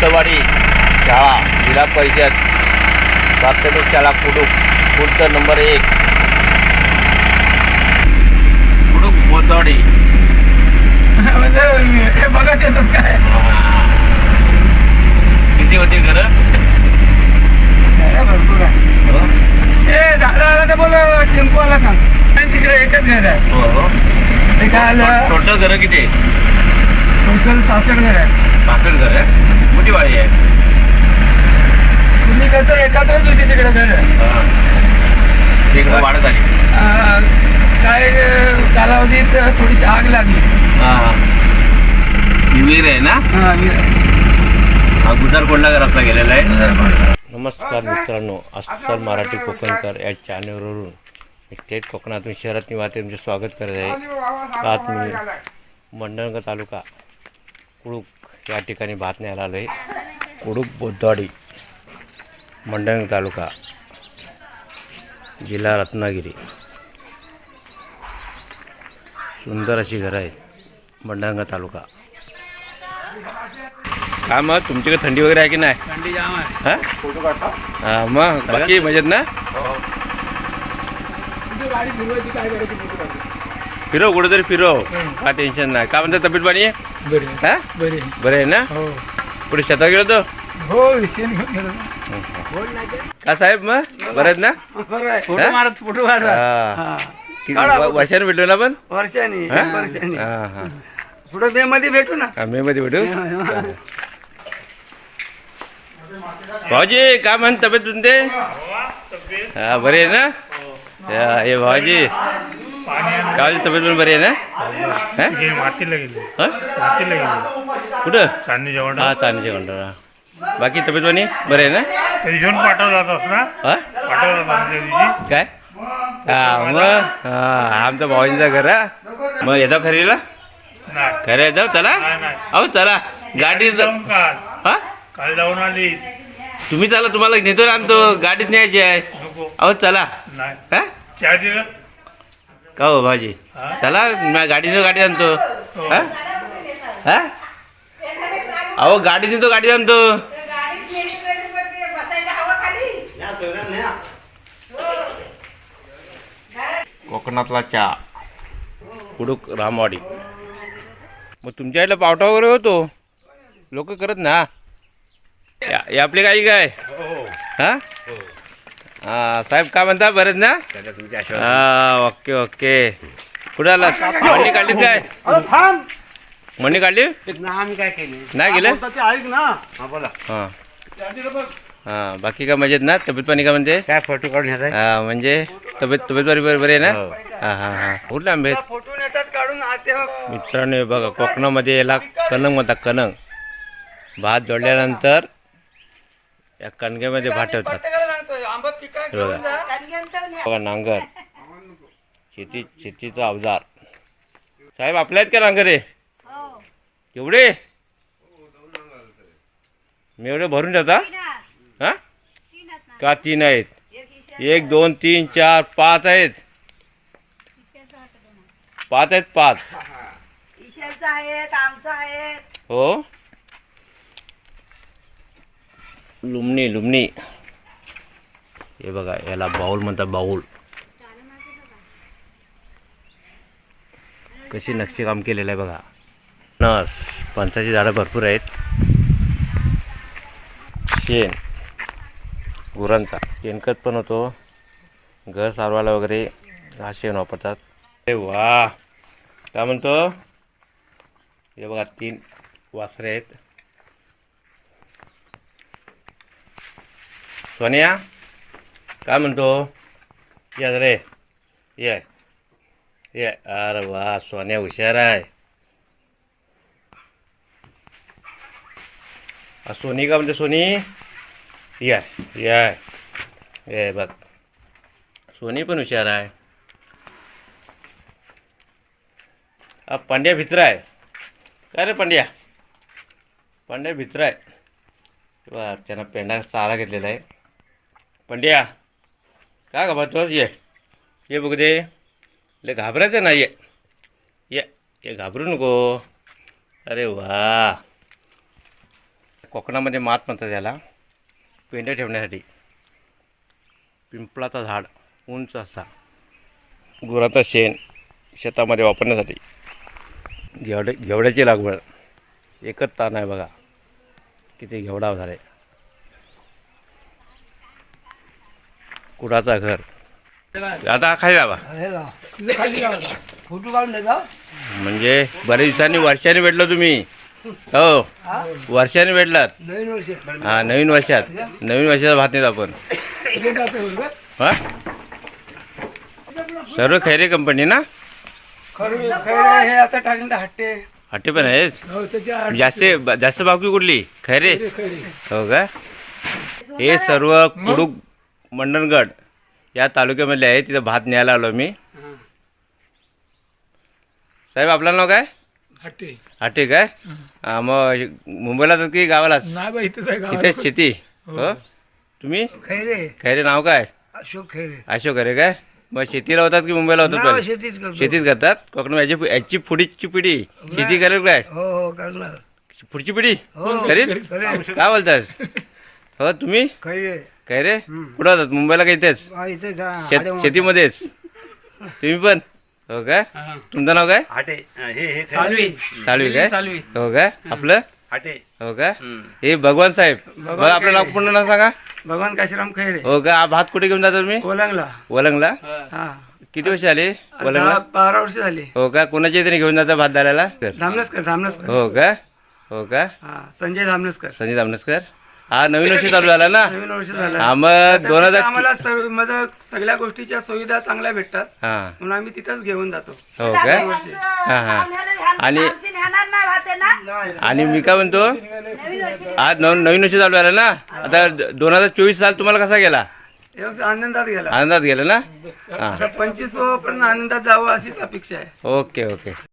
शाळा जिल्हा परिषद प्राथमिक शाळा कुडूक खुर्द नंबर एक. कुडूक बोतवाडी म्हणजे हे बघत येतच काय? किती होती घरं? भरपूर आहे. हो? ए दादा आला तर बोल टेम्पोला सांग. आणि तिकडे एकच घर आहे. हो हो. ते काय आलं? टोटल घरं किती? टोटल सासष्ट घर आहे. पासष्ट घर आहे? मोठी वाडी आहे. तुम्ही कसं एकत्रच होती तिकडे घर हा. इकडं वाढत आली. काय अं, कालावधीत थोडीशी आग लागली. हा ही. विहीर आहे ना? हा, विहीर. हा गुजर कोंडा रस्ता गेलेला आहे. नमस्कार मित्रांनो अस्सल मराठी कोकणकर या चॅनलवरून मी थेट कोकणातून शहरात निवाते तुमचे स्वागत करत आहे. आज मी मंडणगड तालुका कुडूक या ठिकाणी बातम्याला आलो आहे कुडूक बोद्धवाडी मंडणगड तालुका जिल्हा रत्नागिरी. सुंदर अशी घरं आहेत मंडणगड तालुका. काय मग तुमच्याकडे थंडी वगैरे आहे की नाही? थंडी जाम आहे. हा? हा मग बाकी मजेत ना? गाडी फिरवायची काय करायची फिरव कुठेतरी फिरव काय टेन्शन नाही. काय म्हणतात तब्येत पाणी बरी हा? बरी बरं आहे ना? हो. कुठे शेतात गेलो तो हो शेण घेऊन गेलो का साहेब मग? बरं आहेत ना? बरं आहे. फोटो मारत फोटो काढा. हा. किती व- वर्षाने भेटलो ना पण वर्षाने हा? एक वर्षाने. हा, हा. पुढे मे मध्ये भेटू ना. हा, मे मध्ये भेटू? भाऊजी काय म्हण तब्येत तुमचे? हा बरे आहे ना? हा, हे भाऊजी. काय तब्येत पण बरी आहे ना? हा? मातीला गेले. हा? मातीला गेले. कुठं? चांदणी जेवण हा तानीचे कंटाळा बाकी तब्येत पाणी बरं आहे ना? त्या दिवशी पाठवला जातोस ना? हा? पाठवला जातो दिवशी. काय? हा मग? हा आमचं भावांचा घर. मग येतो खरीला खरं येतो? चला. अहो चला. गाडी हा? काल जाऊन आली. तुम्ही चला तुम्हाला नेतो ना आणतो गाडीत न्यायची आहे. अहो चला. नाही. हा? गं. का हो भाजी? हा? चला मी गाडीनं गाडी आणतो. हा. हा? अहो गाडी नेतो गाडी आणतो. कोकणातला चहा. कुडूक रामवाडी. मग तुमच्या इकडे पावटा वगैरे होतो? लोक करत ना? या- हे आपली गाई काय? हा. हा साहेब काय म्हणता बरेच ना हा ओके ओके कुठे आला मंडी काढलीत काय मंडी काढली काय केली नाही गेलं ऐक ना हा बोला हा हा बाकी काय मजेत ना तब्येत पाणी काय म्हणते काय फोटो काढून घ्यायचा हा म्हणजे तब्येत तब्येत बरी बरी बरी आहे ना हा हा हा कुठला आंबे आहेत? फोटो नेतात काढून आते मित्रांनो हे बघा कोकणामध्ये याला कणंग म्हणतात कणंग भात जोडल्यानंतर या कणगेमध्ये भात बघा. नांगर. शेती शेतीचा अवजार. साहेब आपल्या आहेत का नांगर हे? केवढे मी एवढे भरून ठेवता? हा? का तीन आहेत? एक दोन तीन चार पाच आहेत. पाच आहेत पाच. ईशाचा आहेत आमचा आहेत. हो. लुमणी लुमणी. हे बघा याला बाऊल म्हणतात बाऊल. कशी नक्षीकाम केलेलं आहे बघा. नस पंचाची झाडं भरपूर आहेत. शेण. गुरांचा. शेणखत पण होतो. घर सारवायला वगैरे हा शेण वापरतात. अरे वा. काय म्हणतो? हे बघा तीन वासरे आहेत. सोनिया? काय म्हणतो या रे ये ये अरे वा सोन्या हुशार आहे सोनी का म्हणते सोनी या या ये बघ सोनी पण हुशार आहे पांड्या भित्र आहे काय रे पांड्या पांड्या भित्र आहे वा त्यानं पेंडा चारा घेतलेला आहे पंड्या काय घाबरतोस ये ये बघू दे ले घाबरायचं नाही ये ये ये घाबरू नको अरे वा कोकणामध्ये मात म्हणतात त्याला पेंढ्या ठेवण्यासाठी पिंपळाचा झाड उंच असा गुराचा शेण शेतामध्ये वापरण्यासाठी घेवडे घेवड्याची लागवड एकच ताण आहे बघा किती घेवडा झाले कुडाचा घर. आता खाली जावा. फोटो काढून देता? म्हणजे बऱ्याच दिवसांनी वर्षाने भेटलो तुम्ही. हो. वर्षाने भेटलात. नवीन वर्ष हा नवीन वर्षात. नवीन वर्षाचा भात नेत आपण. हा? सर्व खैरे कंपनी ना? हे हट्टे. हट्टे पण आहेत. हो जास्त जास्त बाकी कुठली? खैरे. हो का? हे सर्व कुडूक मंडणगड या तालुक्यामधले आहे. तिथं भात न्यायला आलो मी. साहेब आपलं नाव काय? हट्टे हाटे काय? हा, मग मुंबईला तर की गावालाच नाही बाई इथंच आहे गावात. इथेच शेती? हो. तुम्ही? खैरे. खैरे नाव काय? अशोक खैरे. अशोक खरे काय? मग शेतीला होतात की मुंबईला होतात नाव पण? शेतीच करतो. शेतीच करतात? कोकण याची याची पुढची पिढी. शेती करेल काय? हो हो करणार. पुढची पिढी? हो. करेल? करेल. काय बोलतास हो तुम्ही? खैरे. काय रे? कुठं होतात? मुंबईला का इथेच? हा, इथेच हा, शेत. शेतीमध्येच. तुम्ही पण? हो काय हा. तुमचं नाव काय? हाटे हे हे सालवी. सालवी काय? सालवी. हो काय आपलं? हाटे हो का? हे भगवान साहेब. बघा आपलं नाव पूर्ण नाव सांगा. भगवान काशीराम खैरे. हो का? हा भात कुठे घेऊन जाता तुम्ही? कोलंगला वलंगला? हा. किती वर्ष आले वलंगला? दहा बारा वर्ष झाली. हो का? कोणाच्या इथे घेऊन जाता भात दाल्याला धामनसकर धामनसकर हो का? हो का? हा संजय धामनसकर संजय दामनसकर हा नवीन वर्ष चालू झाला ना? नवीन वर्ष झालं. हा मग दोन हजार आम्हाला सर्व सगळ्या गोष्टीच्या सुविधा चांगल्या भेटतात. हा. म्हणून आम्ही तिथंच घेऊन जातो. हो हा, हा. आणि- आणि आणि मी काय म्हणतो? आज नव नवीन वर्ष चालू झालं ना? आता दोन हजार चोवीस साल तुम्हाला कसा गेला? एक आनंदात गेला. आनंदात गेला ना? हा पंचवीसपर्यंत आनंदात जावं अशीच अपेक्षा आहे. Okay okay.